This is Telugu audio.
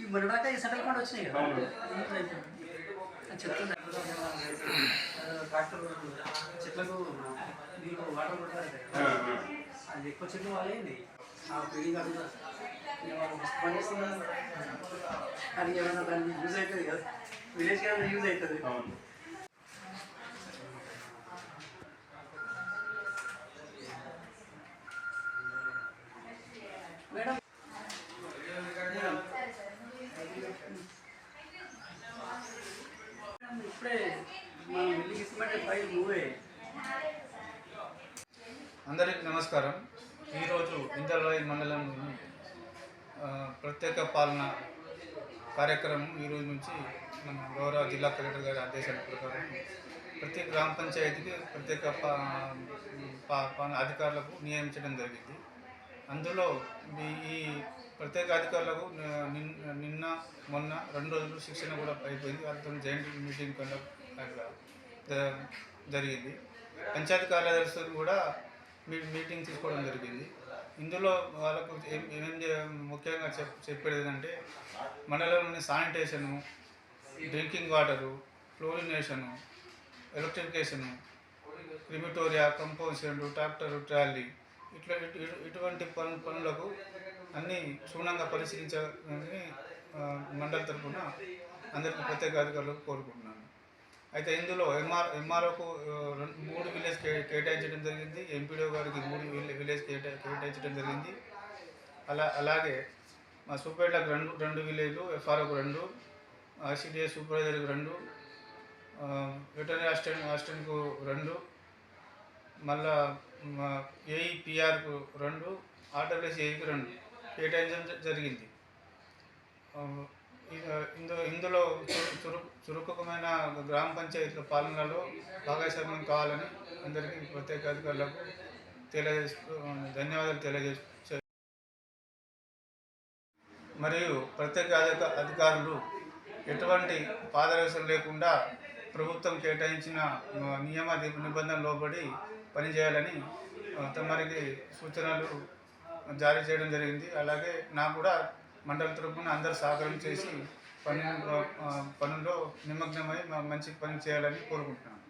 ఈ మొన్నదాకా ఈ సెంట్రల్ ఫండ్ వచ్చినాయి కదా? ట్రాక్టర్ చెట్లకు నీళ్ళు వాటర్ కొడతారు కదా. అది ఎక్కువ చెట్లు వాళ్ళేంది ఆ పెళ్ళి కాదు పని చేస్తున్నారు. అది ఏమైనా దాన్ని యూజ్ అవుతుంది కదా? ఏమైనా యూజ్ అవుతుంది. మేడం, అందరికి నమస్కారం. ఈరోజు ఇందర్వాయి మండలంలోని ప్రత్యేక పాలన కార్యక్రమం ఈరోజు నుంచి మన గౌరవ జిల్లా కలెక్టర్ గారి ఆదేశాల ప్రకారం ప్రతి గ్రామ పంచాయతీకి ప్రత్యేక పా- పా- అధికారులకు నియమించడం జరిగింది. అందులో ఈ ఈ ప్రత్యేక అధికారులకు నిన్న మొన్న రెండు రోజులు శిక్షణ కూడా అయిపోయింది. వాళ్ళతో జాయింట్ మీటింగ్ కండక్ట్ జరిగింది. పంచాయతీ కార్యదర్శులు కూడా మీ మీటింగ్ తీసుకోవడం జరిగింది. ఇందులో వాళ్ళకు ఏం- ఏమేం ముఖ్యంగా చెప్ చెప్పేది ఏంటంటే మండలంలోని sanitation drinking water fluorination electrification crematoria composition tractor trolley ఇట్లా ఇటువంటి పను పనులకు అన్నీ క్షుణ్ణంగా పరిశీలించాలని మండలి తరఫున అందరికీ ప్రత్యేక అధికారులకు కోరుకుంటున్నాను. అయితే ఇందులో ఎంఆర్ ఎంఆర్ఓకు మూడు విలేజ్ కే కేటాయించడం జరిగింది. ఎంపీడీఓ గారికి మూడు విలే- విలేజ్ కేటాయించడం జరిగింది. అలా అలాగే మా సూపర్లకు రెండు రెండు విలేజ్లు ఎఫ్ఆర్ఓకు రెండు ఐసిడిఎస్ సూపర్వైజర్కి రెండు వెటరీ అసిస్టెంట్ అసిస్టెంట్కు రెండు మళ్ళా ఏఈపిఆర్కు రెండు ఆర్డర్లెస్ ఏఈకి రెండు కేటాయించడం జ- జరిగింది. ఇందు ఇందులో ఇందులో చురు- చురుకుమైన గ్రామ పంచాయతీల పాలనలో భాగస్వామ్యం కావాలని అందరికీ ప్రత్యేక అధికారులకు తెలియజేస్తూ ధన్యవాదాలు తెలియజేస్తూ మరియు ప్రత్యేక అధికారులు ఎటువంటి పాదరసం లేకుండా ప్రభుత్వం కేటాయించిన నియమ నిబంధనలు లోబడి పనిచేయాలని తమరికి సూచనలు జారీ చేయడం జరిగింది. అలాగే నాకు కూడా మండల తరఫున అందరు సహకారం చేసి పని పనుల్లో నిమగ్నమై మంచి పని చేయాలని కోరుకుంటున్నాను.